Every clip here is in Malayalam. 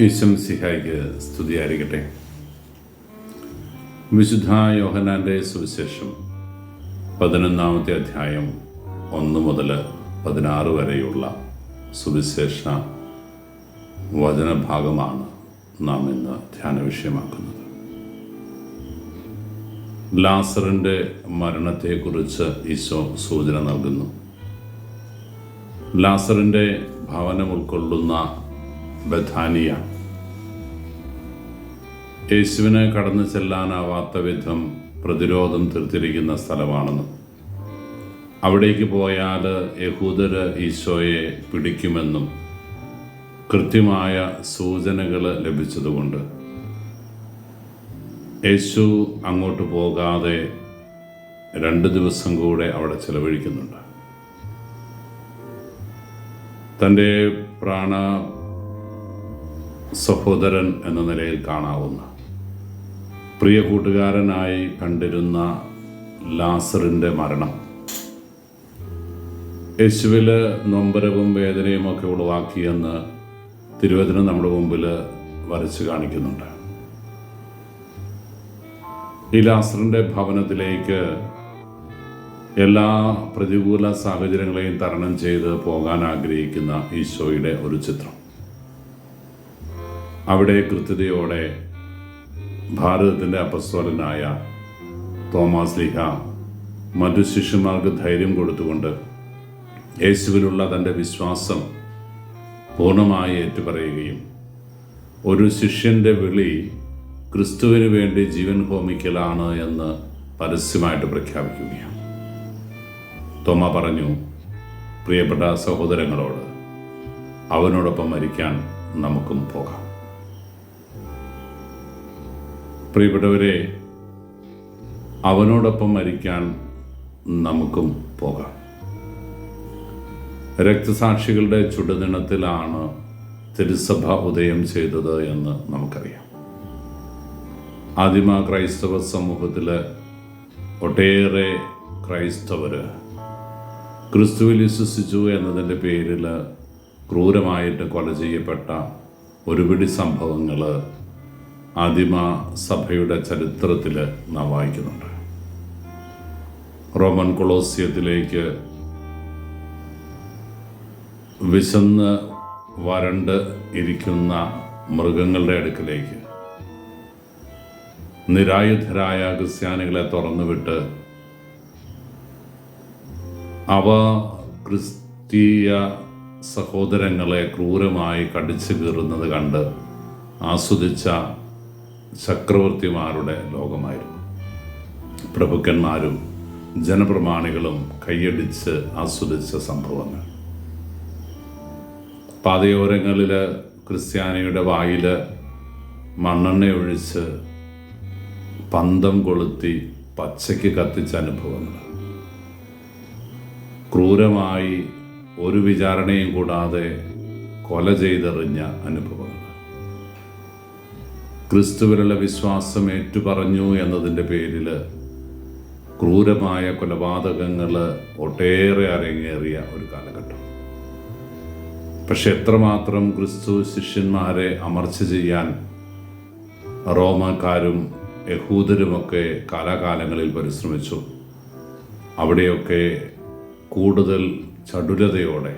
ഈശം സിഹായിക്ക് സ്തുതിയായിരിക്കട്ടെ. വിശുദ്ധ യോഹനാന്റെ സുവിശേഷം പതിനൊന്നാമത്തെ അധ്യായം ഒന്ന് മുതൽ പതിനാറ് വരെയുള്ള സുവിശേഷ വചനഭാഗമാണ് നാം ഇന്ന് ധ്യാന വിഷയമാക്കുന്നത്. ലാസറിന്റെ മരണത്തെക്കുറിച്ച് ഈശോ സൂചന നൽകുന്നു. ലാസറിന്റെ ഭവനം ഉൾക്കൊള്ളുന്ന ബഥാനിയ. യേശുവിന് കടന്നു ചെല്ലാനാവാത്ത വിധം പ്രതിരോധം തീർത്തിരിക്കുന്ന സ്ഥലമാണെന്ന് അവിടേക്ക് പോയാൽ യഹൂദര് ഈശോയെ പിടിക്കുമെന്നും കൃത്യമായ സൂചനകൾ ലഭിച്ചതുകൊണ്ട് യേശു അങ്ങോട്ട് പോകാതെ രണ്ട് ദിവസം കൂടെ അവിടെ ചെലവഴിക്കുന്നുണ്ട്. തന്റെ പ്രാണ സഹോദരൻ എന്ന നിലയിൽ കാണാവുന്ന. പ്രിയ കൂട്ടുകാരനായി കണ്ടിരുന്ന ലാസറിന്റെ മരണം. യേശുവിൽ നൊമ്പരവും വേദനയും ഒക്കെ ഉളവാക്കിയെന്ന് തിരുവചനം നമ്മുടെ മുമ്പിൽ വരച്ച് കാണിക്കുന്നുണ്ട്. ഈ ലാസറിന്റെ ഭവനത്തിലേക്ക് എല്ലാ പ്രതികൂല സാഹചര്യങ്ങളെയും തരണം ചെയ്ത് പോകാൻ ആഗ്രഹിക്കുന്ന ഈശോയുടെ ഒരു ചിത്രം. അവിടെ കൃത്യതയോടെ ഭാരതത്തിന്റെ അപസ്വരനായ തോമസ് ലിഹ മറ്റു ശിഷ്യന്മാർക്ക് ധൈര്യം കൊടുത്തുകൊണ്ട് യേശുവിലുള്ള തന്റെ വിശ്വാസം പൂർണമായി ഏറ്റുപറയുകയും ഒരു ശിഷ്യന്റെ വിളി ക്രിസ്തുവിന് വേണ്ടി ജീവൻ ഹോമിക്കലാണ് എന്ന് പരസ്യമായിട്ട് പ്രഖ്യാപിക്കുകയാണ്. തോമ പറഞ്ഞു പ്രിയപ്പെട്ട സഹോദരങ്ങളോട് അവനോടൊപ്പം മരിക്കാൻ നമുക്കും പോകാം. പ്രിയപ്പെട്ടവരെ അവനോടൊപ്പം മരിക്കാൻ നമുക്കും പോകാം. രക്തസാക്ഷികളുടെ ചുടുദിനത്തിലാണ് തിരുസഭ ഉദയം ചെയ്തത് എന്ന് നമുക്കറിയാം. ആദിമ ക്രൈസ്തവ സമൂഹത്തിൽ ഒട്ടേറെ ക്രൈസ്തവർ ക്രിസ്തുവിൽ വിശ്വസിച്ചു എന്നതിന്റെ പേരിൽ ക്രൂരമായിട്ട് കൊല ചെയ്യപ്പെട്ട ഒരുപിടി സംഭവങ്ങൾ ആദിമ സഭയുടെ ചരിത്രത്തിൽ നാം വായിക്കുന്നുണ്ട്. റോമൻ കൊളോസിയത്തിലേക്ക് വിശന്ന് വരണ്ട് ഇരിക്കുന്ന മൃഗങ്ങളുടെ അടുക്കിലേക്ക് നിരായുധരായ ക്രിസ്ത്യാനികളെ തുറന്നുവിട്ട് അവ ക്രിസ്തീയ സഹോദരങ്ങളെ ക്രൂരമായി കടിച്ചു കീറുന്നത് കണ്ട് ആസ്വദിച്ച ചക്രവർത്തിമാരുടെ ലോകമായിരുന്നു. പ്രഭുക്കന്മാരും ജനപ്രമാണികളും കൈയടിച്ച് ആസ്വദിച്ച സംഭവങ്ങൾ. പാതയോരങ്ങളിൽ ക്രിസ്ത്യാനിയുടെ വായിൽ മണ്ണെണ്ണ ഒഴിച്ച് പന്തം കൊളുത്തി പച്ചയ്ക്ക് കത്തിച്ച അനുഭവങ്ങൾ. ക്രൂരമായി ഒരു വിചാരണയും കൂടാതെ കൊല ചെയ്തെറിഞ്ഞ അനുഭവങ്ങൾ. ക്രിസ്തുവിലുള്ള വിശ്വാസം ഏറ്റുപറഞ്ഞു എന്നതിന്റെ പേരിൽ ക്രൂരമായ കൊലപാതകങ്ങൾ ഒട്ടേറെ അരങ്ങേറിയ ഒരു കാലഘട്ടം. പക്ഷെ എത്രമാത്രം ക്രിസ്തു ശിഷ്യന്മാരെ അമർച്ച ചെയ്യാൻ റോമക്കാരും യഹൂദരുമൊക്കെ കാലാകാലങ്ങളിൽ പരിശ്രമിച്ചു അവിടെയൊക്കെ കൂടുതൽ ചടുലതയോടെ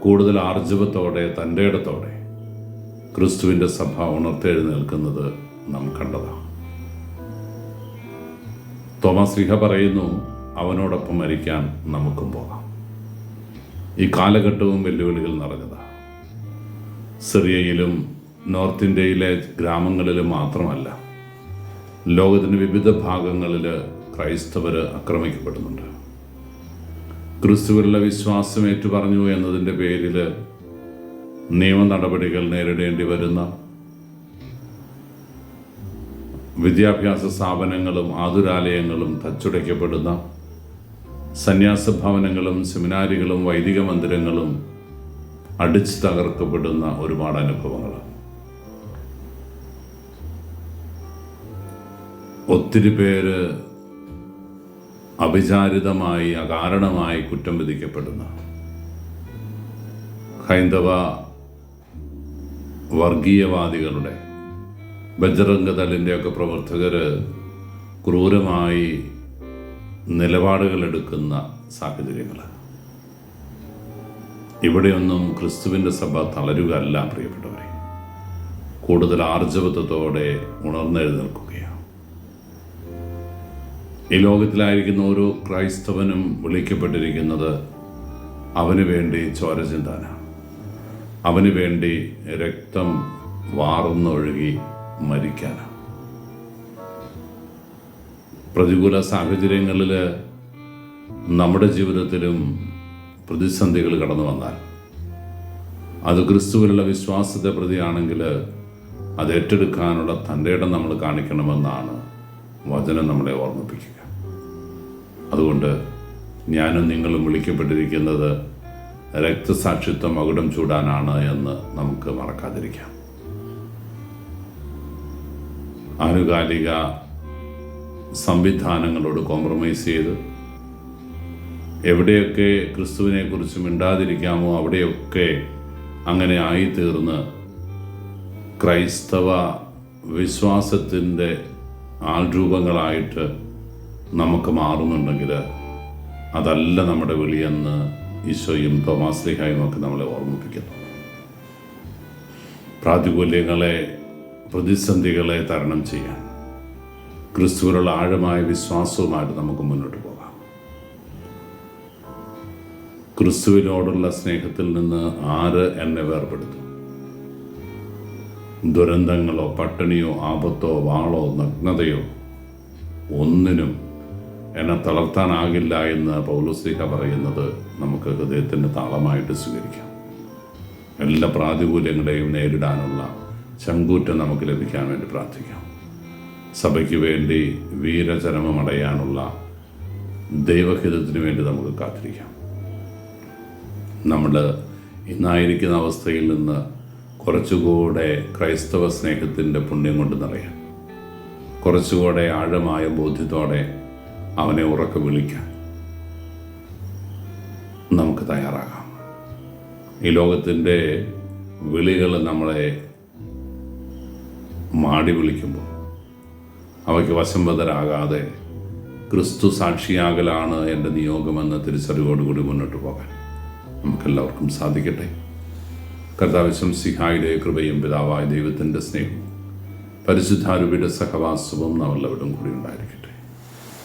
കൂടുതൽ ആർജവത്തോടെ തന്റെ ഇടത്തോടെ ക്രിസ്തുവിന്റെ സഭ ഉണർത്തെഴുന്നേൽക്കുന്നത് നാം കണ്ടതാണ്. തോമസ് ലിഹ പറയുന്നു അവനോടൊപ്പം മരിക്കാൻ നമുക്കും പോകാം. ഈ കാലഘട്ടവും വെല്ലുവിളികൾ നിറഞ്ഞതാണ് സിറിയയിലും നോർത്ത് ഇന്ത്യയിലെ ഗ്രാമങ്ങളിലും മാത്രമല്ല ലോകത്തിന്റെ വിവിധ ഭാഗങ്ങളിൽ ക്രൈസ്തവർ ആക്രമിക്കപ്പെടുന്നുണ്ട്. ക്രിസ്തുവിലുള്ള വിശ്വാസം ഏറ്റുപറഞ്ഞു എന്നതിന്റെ പേരിൽ നിയമ നടപടികൾ നേരിടേണ്ടി വരുന്ന വിദ്യാഭ്യാസ സ്ഥാപനങ്ങളും ആതുരാലയങ്ങളും തച്ചുടയ്ക്കപ്പെടുന്ന സന്യാസ ഭവനങ്ങളും സെമിനാരികളും വൈദിക മന്ദിരങ്ങളും അടിച്ചു തകർക്കപ്പെടുന്ന ഒരുപാട് അനുഭവങ്ങളാണ്. ഒത്തിരി പേര് അവിചാരിതമായി അകാരണമായി കുറ്റം വിധിക്കപ്പെടുന്ന ഹൈന്ദവ വർഗീയവാദികളുടെ ബജറംഗദളിന്റെയൊക്കെ പ്രവർത്തകർ ക്രൂരമായി നിലപാടുകൾ എടുക്കുന്ന സാഹചര്യങ്ങൾ ഇവിടെയൊന്നും ക്രിസ്തുവിന്റെ സഭ തളരുകയല്ല പ്രിയപ്പെട്ടവരെ. കൂടുതൽ ആർജവത്വത്തോടെ ഉണർന്നെഴുന്നേൽക്കുകയാണ്. ഈ ലോകത്തിലായിരിക്കുന്ന ഓരോ ക്രൈസ്തവനും വിളിക്കപ്പെട്ടിരിക്കുന്നത് അവന് വേണ്ടി ചോര ചിന്താനാണ് അവന് വേണ്ടി രക്തം വാർന്നൊഴുകി മരിക്കാനാണ്. പ്രതികൂല സാഹചര്യങ്ങളിൽ നമ്മുടെ ജീവിതത്തിലും പ്രതിസന്ധികൾ കടന്നു വന്നാൽ അത് ക്രിസ്തുവിലുള്ള വിശ്വാസത്തെ പ്രതിയാണെങ്കിൽ അത് ഏറ്റെടുക്കാനുള്ള തന്റെ ഇടം നമ്മൾ കാണിക്കണമെന്നാണ് വചനം നമ്മളെ ഓർമ്മിപ്പിക്കുക. അതുകൊണ്ട് ഞാനും നിങ്ങളും വിളിക്കപ്പെട്ടിരിക്കുന്നത് രക്തസാക്ഷിത്വം മകുടം ചൂടാനാണ് എന്ന് നമുക്ക് മറക്കാതിരിക്കാം. ആനുകാലിക സംവിധാനങ്ങളോട് കോംപ്രമൈസ് ചെയ്ത് എവിടെയൊക്കെ ക്രിസ്തുവിനെക്കുറിച്ച് മിണ്ടാതിരിക്കാമോ അവിടെയൊക്കെ അങ്ങനെ ആയിത്തീർന്ന് ക്രൈസ്തവ വിശ്വാസത്തിന്റെ ആൾരൂപങ്ങളായിട്ട് നമുക്ക് മാറുന്നുണ്ടെങ്കിൽ അതല്ല നമ്മുടെ വിളിയെന്ന് ഈശോയും തോമാസ്ലിഹായും ഒക്കെ നമ്മളെ ഓർമ്മിപ്പിക്കുന്നു. പ്രാതികൂല്യങ്ങളെ പ്രതിസന്ധികളെ തരണം ചെയ്യാൻ ക്രിസ്തുവിലുള്ള ആഴമായ വിശ്വാസവുമായിട്ട് നമുക്ക് മുന്നോട്ട് പോകാം. ക്രിസ്തുവിനോടുള്ള സ്നേഹത്തിൽ നിന്ന് ആര് എന്നെ വേർപെടുത്തും? ദുരന്തങ്ങളോ പട്ടിണിയോ ആപത്തോ വാളോ നഗ്നതയോ ഒന്നിനും എന്നെ തളർത്താനാകില്ല എന്ന് പൗലോസ്ലിഹ പറയുന്നത് നമുക്ക് ഹൃദയത്തിന്റെ താളമായിട്ട് സ്വീകരിക്കാം. എല്ലാ പ്രാതികൂല്യങ്ങളെയും നേരിടാനുള്ള ചങ്കൂറ്റം നമുക്ക് ലഭിക്കാൻ വേണ്ടി പ്രാർത്ഥിക്കാം. സഭയ്ക്ക് വേണ്ടി വീരചരമമടയാനുള്ള ദൈവഹിതത്തിന് വേണ്ടി നമുക്ക് കാത്തിരിക്കാം. നമ്മൾ ഇന്നായിരിക്കുന്ന അവസ്ഥയിൽ നിന്ന് കുറച്ചുകൂടെ ക്രൈസ്തവ സ്നേഹത്തിന്റെ പുണ്യം കൊണ്ട് നിറയാം കുറച്ചുകൂടെ ആഴമായ ബോധ്യത്തോടെ അവനെ ഉറക്കെ വിളിക്കാൻ നമുക്ക് തയ്യാറാകാം. ഈ ലോകത്തിന്റെ വിളികൾ നമ്മളെ മാടി വിളിക്കുമ്പോൾ അവയ്ക്ക് വശംബദ്ധരാകാതെ ക്രിസ്തു സാക്ഷിയാകലാണ് എന്റെ നിയോഗമെന്ന തിരിച്ചറിവോടുകൂടി മുന്നോട്ട് പോകാൻ നമുക്കെല്ലാവർക്കും സാധിക്കട്ടെ. കർത്താവിശം സിഹായുടെ കൃപയും പിതാവായ ദൈവത്തിന്റെ സ്നേഹവും പരിശുദ്ധാരൂപിയുടെ സഹവാസവും നമ്മളെവിടും കൂടി ഉണ്ടായിരിക്കട്ടെ.